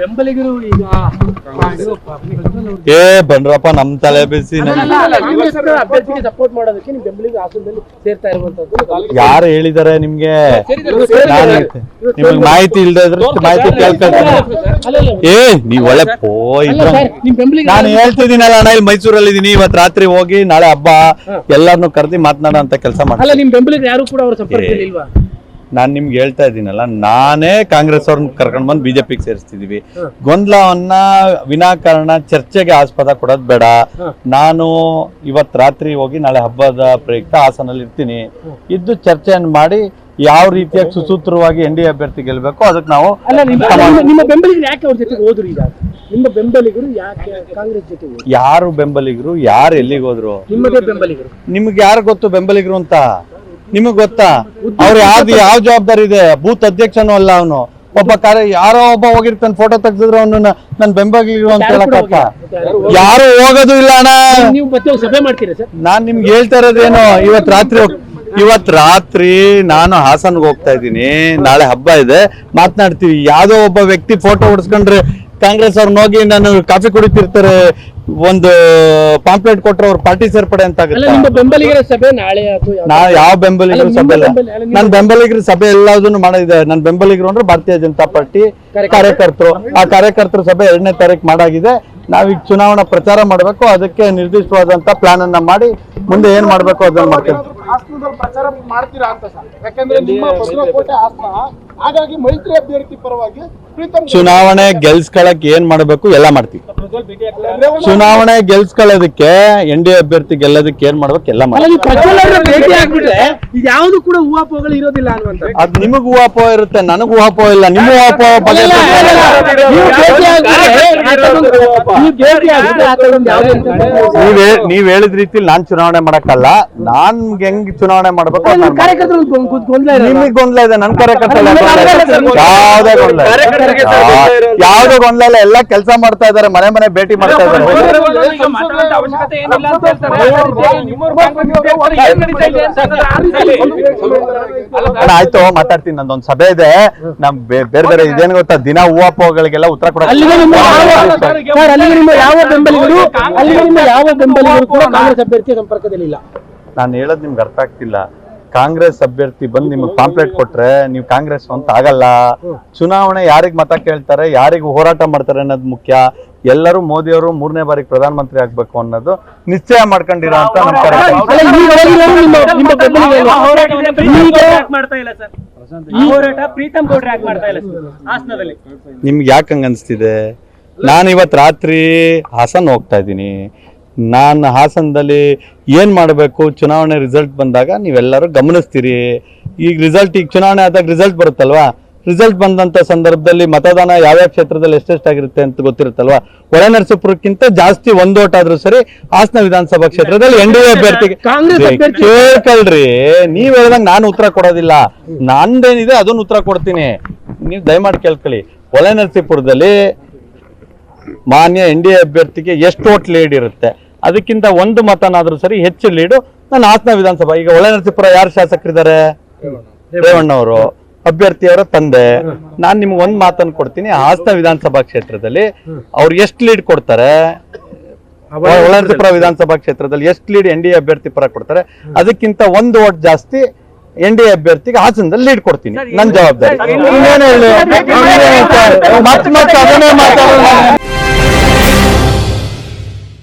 ಬೆಂಬಲಿಗರು ಈಗ ಏ ಬನ್ರಪ್ಪ ನಮ್ ತಲೆ ಬಿಸಿ ಅಲ್ಲ, ಅಲ್ಲ, ಅಲ್ಲ, ಅಭ್ಯರ್ಥಿಗೆ ಸಪೋರ್ಟ್ ಮಾಡೋದಕ್ಕೆ ನಿಮ್ ಬೆಂಬಲಿಗರು ಹಾಸನದಲ್ಲಿ ಸೇರ್ತಾ ಇರುವಂತದ್ದು ಯಾರು ಹೇಳಿದಾರೆ ನಿಮ್ಗೆ? ನಿಮಗೆ ಮಾಹಿತಿ ಇಲ್ದೇ ಇದ್ರೆ ಮಾಹಿತಿ ಕೇಳ್ಕೊಳ್ತೀನಿ ಏ ನೀವ್ ಒಳ್ಳೆ ಪೋ ನಾನು ಹೇಳ್ತಿದ್ದೀನಲ್ಲ ಅಣ್ಣ ಇಲ್ಲಿ ಮೈಸೂರಲ್ಲಿ ಇದೀನಿ ಇವತ್ ರಾತ್ರಿ ಹೋಗಿ ನಾಳೆ ಹಬ್ಬ ಎಲ್ಲಾರ್ನು ಕರೆದಿ ಮಾತನಾಡೋ ಅಂತ ಕೆಲಸ ಮಾಡ್ತೀನಿ. ನಿಮ್ ಬೆಂಬಲಿಗರು ಯಾರು ಕೂಡ ಅವ್ರ ಸಂಪರ್ಕದಲ್ಲಿ ಇಲ್ವಾ ನಾನ್ ನಿಮ್ಗೆ ಹೇಳ್ತಾ ಇದ್ದೀನಲ್ಲ ನಾನೇ ಕಾಂಗ್ರೆಸ್ ಅವ್ರನ್ನ ಕರ್ಕೊಂಡು ಬಂದು ಬಿಜೆಪಿಗೆ ಸೇರಿಸ್ತಿದೀವಿ. ಗೊಂದಲವನ್ನ ವಿನಾಕಾರಣ ಚರ್ಚೆಗೆ ಆಸ್ಪದ ಕೊಡೋದು ಬೇಡ. ನಾನು ಇವತ್ತು ರಾತ್ರಿ ಹೋಗಿ ನಾಳೆ ಹಬ್ಬದ ಪ್ರಯುಕ್ತ ಹಾಸನಲ್ಲಿ ಇರ್ತೀನಿ. ಇದ್ದು ಚರ್ಚೆಯನ್ನು ಮಾಡಿ ಯಾವ ರೀತಿಯಾಗಿ ಸುಸೂತ್ರವಾಗಿ ಎನ್ ಡಿ ಅಭ್ಯರ್ಥಿ ಗೆಲ್ಬೇಕು ಅದಕ್ಕೆ ನಾವು ನಿಮ್ಮ ಬೆಂಬಲಿಗರು ಯಾಕೆ ಅವ್ರ ಜೊತೆಗೆ ಹೋದ್ರು ಈಗ? ನಿಮ್ಮ ಬೆಂಬಲಿಗರು ಯಾಕೆ ಕಾಂಗ್ರೆಸ್ ಜೊತೆ ಯಾರು ಬೆಂಬಲಿಗರು ಯಾರು ಎಲ್ಲಿಗೆ ಹೋದ್ರು? ಬೆಂಬಲಿಗರು. ನಿಮ್ಗೆ ಯಾರು ಗೊತ್ತು ಬೆಂಬಲಿಗರು ಅಂತ? ನಿಮಗ್ ಗೊತ್ತಾ? ಅವ್ರ ಯಾವ್ದ್ ಯಾವ ಜವಾಬ್ದಾರಿ ಇದೆ? ಬೂತ್ ಅಧ್ಯಕ್ಷನೂ ಅಲ್ಲ ಅವನು. ಒಬ್ಬ ಕಾರ್ಯ ಯಾರೋ ಒಬ್ಬ ಹೋಗಿರ್ತಾನೆ ಫೋಟೋ ತೆಗ್ದಿದ್ರೆ ಅವನು ನನ್ ಬೆಂಬಲಿಗರು ಅಂತ ಹೇಳಕ್ಕ ಯಾರು ಹೋಗೋದು ಇಲ್ಲ ಅಣ್ಣ. ನೀವು ಮತ್ತೆ ಸಭೆ ಮಾಡ್ತೀರಾ ಸರ್? ನಾನ್ ನಿಮ್ಗೆ ಹೇಳ್ತಾ ಇರೋದೇನು ಇವತ್ ರಾತ್ರಿ ಇವತ್ ರಾತ್ರಿ ನಾನು ಹಾಸನ್ಗೆ ಹೋಗ್ತಾ ಇದ್ದೀನಿ. ನಾಳೆ ಹಬ್ಬ ಇದೆ. ಮಾತನಾಡ್ತೀವಿ. ಯಾವ್ದೋ ಒಬ್ಬ ವ್ಯಕ್ತಿ ಫೋಟೋ ಹೊಡ್ಸ್ಕೊಂಡ್ರೆ ಕಾಂಗ್ರೆಸ್ ಅವ್ರನ್ನ ಹೋಗಿ ನಾನು ಕಾಫಿ ಕುಡಿತಿರ್ತಾರೆ ಒಂದು ಪಾಂಪ್ಲೆಟ್ ಕೊಟ್ರೆ ಅವ್ರ ಪಾರ್ಟಿ ಸೇರ್ಪಡೆ ಅಂತ ಅಲ್ಲ ಆಗುತ್ತೆ ನಿಮ್ಮ ಬೆಂಬಲಿಗರ ಸಭೆ ನಾಳೆ? ನಾ ಯಾವ ಬೆಂಬಲಿಗರ ಸಭೆ ಇಲ್ಲ ನನ್ನ ಬೆಂಬಲಿಗರ ಸಭೆ ಎಲ್ಲದನ್ನು ಮಾಡಿದೆ. ನನ್ ಬೆಂಬಲಿಗರು ಅಂದ್ರೆ ಭಾರತೀಯ ಜನತಾ ಪಾರ್ಟಿ ಕಾರ್ಯಕರ್ತರು. ಆ ಕಾರ್ಯಕರ್ತರ ಸಭೆ ಎರಡನೇ ತಾರೀಕು ಮಾಡಾಗಿದೆ. ನಾವೀಗ ಚುನಾವಣಾ ಪ್ರಚಾರ ಮಾಡಬೇಕು. ಅದಕ್ಕೆ ನಿರ್ದಿಷ್ಟವಾದಂತ ಪ್ಲಾನ್ ಅನ್ನ ಮಾಡಿ ಮುಂದೆ ಏನ್ ಮಾಡ್ಬೇಕು ಅದನ್ನ ಮಾಡ್ತೀವಿ. ಹಾಸನದಲ್ಲಿ ಪ್ರಚಾರ ಮಾಡ್ತೀರಾ ಅಂತ ಸರ್. ಯಾಕಂದ್ರೆ ನಿಮ್ಮ ಭದ್ರಕೋಟೆ ಹಾಸನ ಹಾಗಾಗಿ ಮೈತ್ರಿ ಅಭ್ಯರ್ಥಿ ಪರವಾಗಿ ಚುನಾವಣೆ ಗೆಲ್ಸ್ಕೊಳಕ್ ಏನ್ ಮಾಡ್ಬೇಕು ಎಲ್ಲ ಮಾಡ್ತೀವಿ. ಚುನಾವಣೆ ಗೆಲ್ಸ್ಕೊಳ್ಳೋದಕ್ಕೆ ಎನ್ ಡಿ ಅಭ್ಯರ್ಥಿ ಗೆಲ್ಲೋದಕ್ಕೆ ಏನ್ ಮಾಡ್ಬೇಕು ಎಲ್ಲ ಮಾಡ್ತೀವಿ. ಅದ್ ನಿಮಗ್ ಊಹಾಪೋಹ ಇರುತ್ತೆ ನನಗ್ ಊಹಾಪೋಹ ಇಲ್ಲ ನಿಮ್ಮ ಊಹಾಪೋಹ ಬಗ್ಗೆ ನೀವು ನೀವು ಹೇಳಿದ ರೀತಿ ನಾನ್ ಚುನಾವಣೆ ಮಾಡಕ್ಕಲ್ಲ ನಾನ್ ಹೆಂಗ್ ಚುನಾವಣೆ ಮಾಡ್ಬೇಕು ನಿಮಗ್ ಗೊಂದಲ ಇದೆ ನನ್ ಕಾರ್ಯಕರ್ತ ಯಾವ್ದೇ ಗೊಂದಲ ಯಾವ್ದೇ ಗೊಂದಲ ಎಲ್ಲ ಕೆಲಸ ಮಾಡ್ತಾ ಇದಾರೆ ಮನೆ ಮನೆ ಭೇಟಿ ಮಾಡ್ತಾ ಇದಾರೆ. ಆಯ್ತು ಮಾತಾಡ್ತೀನಿ. ನಂದೊಂದು ಸಭೆ ಇದೆ. ನಮ್ ಬೇರೆ ಬೇರೆ ಇದೇನ್ ಗೊತ್ತಾ? ದಿನ ಹೂವಪ್ಪಗಳಿಗೆಲ್ಲ ಉತ್ತರ ಯಾವ- ಯಾವ ಬೆಂಬಲಿಗರು ಯಾವ ಬೆಂಬಲಿಗರು ಕೂಡ ಕಾಂಗ್ರೆಸ್ ಅಭ್ಯರ್ಥಿ ಸಂಪರ್ಕದಲ್ಲಿ ಇಲ್ಲ ನಾನು ಹೇಳೋದ್ ನಿಮ್ಗೆ ಅರ್ಥ ಆಗ್ತಿಲ್ಲ. ಕಾಂಗ್ರೆಸ್ ಅಭ್ಯರ್ಥಿ ಬಂದು ನಿಮ್ಗೆ ಪಾಂಪ್ಲೆಟ್ ಕೊಟ್ರೆ ನೀವು ಕಾಂಗ್ರೆಸ್ ಅಂತ ಆಗಲ್ಲ. ಚುನಾವಣೆ ಯಾರಿಗ್ ಮತ ಕೇಳ್ತಾರೆ ಯಾರಿಗೆ ಹೋರಾಟ ಮಾಡ್ತಾರೆ ಅನ್ನೋದು ಮುಖ್ಯ. ಎಲ್ಲರೂ ಮೋದಿಯವರು ಮೂರನೇ ಬಾರಿಗೆ ಪ್ರಧಾನಮಂತ್ರಿ ಆಗ್ಬೇಕು ಅನ್ನೋದು ನಿಶ್ಚಯ ಮಾಡ್ಕೊಂಡಿರೋ ಅಂತ ನಮ್ ನಿಮ್ಗೆ ಯಾಕೆ ಹಂಗ ಅನ್ಸ್ತಿದೆ? ನಾನು ಇವತ್ತು ರಾತ್ರಿ ಹಾಸನ್ ಹೋಗ್ತಾ ಇದ್ದೀನಿ. ನಾನು ಹಾಸನದಲ್ಲಿ ಏನು ಮಾಡಬೇಕು? ಚುನಾವಣೆ ರಿಸಲ್ಟ್ ಬಂದಾಗ ನೀವೆಲ್ಲರೂ ಗಮನಿಸ್ತೀರಿ. ಈಗ ರಿಸಲ್ಟ್ ಈಗ ಚುನಾವಣೆ ಆದಾಗ ರಿಸಲ್ಟ್ ಬರುತ್ತಲ್ವಾ? ರಿಸಲ್ಟ್ ಬಂದಂತ ಸಂದರ್ಭದಲ್ಲಿ ಮತದಾನ ಯಾವ್ಯಾವ ಕ್ಷೇತ್ರದಲ್ಲಿ ಎಷ್ಟೆಷ್ಟಾಗಿರುತ್ತೆ ಅಂತ ಗೊತ್ತಿರುತ್ತಲ್ವಾ? ಒಳನರಸೀಪುರಕ್ಕಿಂತ ಜಾಸ್ತಿ ಒಂದು ಓಟ್ ಆದ್ರೂ ಸರಿ ಹಾಸನ ವಿಧಾನಸಭಾ ಕ್ಷೇತ್ರದಲ್ಲಿ ಎನ್ ಡಿ ಎ ಅಭ್ಯರ್ಥಿಗೆ ಕೇಳ್ಕಲ್ರಿ ನೀವ್ ಹೇಳ್ದಂಗ್ ನಾನು ಉತ್ತರ ಕೊಡೋದಿಲ್ಲ. ನಂದೇನಿದೆ ಅದನ್ನ ಉತ್ತರ ಕೊಡ್ತೀನಿ. ನೀವು ದಯಮಾಡಿ ಕೇಳ್ಕೊಳ್ಳಿ. ಒಳನರಸೀಪುರದಲ್ಲಿ ಮಾನ್ಯ ಎನ್ ಡಿ ಎ ಅಭ್ಯರ್ಥಿಗೆ ಎಷ್ಟು ಓಟ್ ಲೀಡ್ ಇರುತ್ತೆ ಅದಕ್ಕಿಂತ ಒಂದು ಮತನಾದರೂ ಸರಿ ಹೆಚ್ಚು ಲೀಡು ನಾನು ಹಾಸನ ವಿಧಾನಸಭಾ ಈಗ ಒಳನರಸೀಪುರ ಯಾರು ಶಾಸಕರಿದ್ದಾರೆ ರೇವಣ್ಣವರು ಅಭ್ಯರ್ಥಿಯವರ ತಂದೆ ನಾನ್ ನಿಮ್ಗೆ ಒಂದ್ ಮಾತನ್ನು ಕೊಡ್ತೀನಿ ಹಾಸನ ವಿಧಾನಸಭಾ ಕ್ಷೇತ್ರದಲ್ಲಿ ಅವ್ರು ಎಷ್ಟು ಲೀಡ್ ಕೊಡ್ತಾರೆ ಒಳನರಸೀಪುರ ವಿಧಾನಸಭಾ ಕ್ಷೇತ್ರದಲ್ಲಿ ಎಷ್ಟು ಲೀಡ್ ಎನ್ ಡಿ ಎ ಅಭ್ಯರ್ಥಿ ಪರ ಕೊಡ್ತಾರೆ ಅದಕ್ಕಿಂತ ಒಂದು ಓಟ್ ಜಾಸ್ತಿ ಎನ್ ಡಿ ಎ ಅಭ್ಯರ್ಥಿಗೆ ಹಾಸನದಲ್ಲಿ ಲೀಡ್ ಕೊಡ್ತೀನಿ ನನ್ನ ಜವಾಬ್ದಾರಿ